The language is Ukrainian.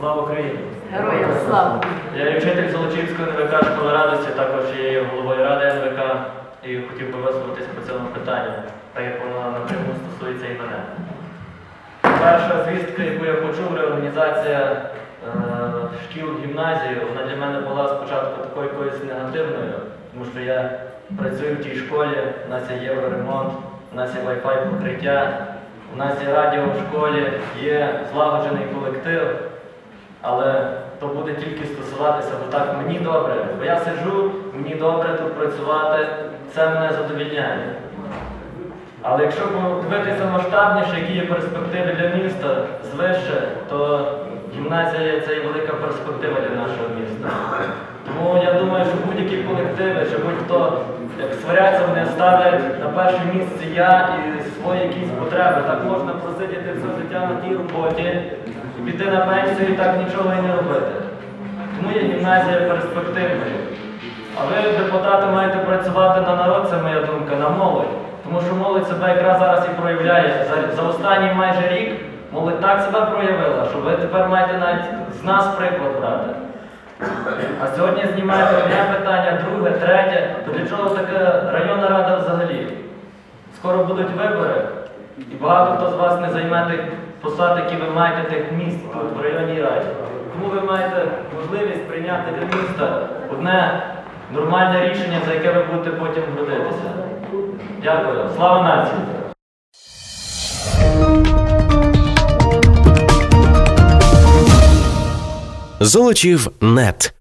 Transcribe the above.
Слава Україні! Героям слава! Я є вчитель Золочівської НВК школи радості, також є головою ради НВК і хотів би висловитися по цьому питанню, так як воно напряму стосується і мене. Перша звістка, яку я почув, реорганізація е, шкіл гімназії, вона для мене була спочатку такою якоюсь негативною, тому що я працюю в тій школі, у нас є євроремонт, у нас є Wi-Fi покриття, у нас є радіо в школі, є злагоджений колектив. Але то буде тільки стосуватися, бо так мені добре, бо я сиджу, мені добре тут працювати, це мене задовільняє. Але якщо дивитися масштабніше, які є перспективи для міста звище, то гімназія це і велика перспектива для нашого міста. Тому я думаю, що колективи, чи будь-хто, як вони ставлять на перше місце я і свої якісь потреби. Так можна просидіти все життя на тій роботі піти на пенсію і так нічого і не робити. Тому є гімназія перспективною. А ви, депутати, маєте працювати на народ, це моя думка, на молодь. Тому що молодь себе якраз зараз і проявляє. За, за останній майже рік молодь так себе проявила, що ви тепер маєте навіть з нас приклад брати. А сьогодні знімаєте одне питання, друге, третє. То для чого така районна рада взагалі? Скоро будуть вибори, і багато хто з вас не займе тих посад, які ви маєте тих місць тут в районній раді. Тому ви маєте можливість прийняти для міста одне нормальне рішення, за яке ви будете потім гордитися. Дякую. Слава нації! Золочів нет.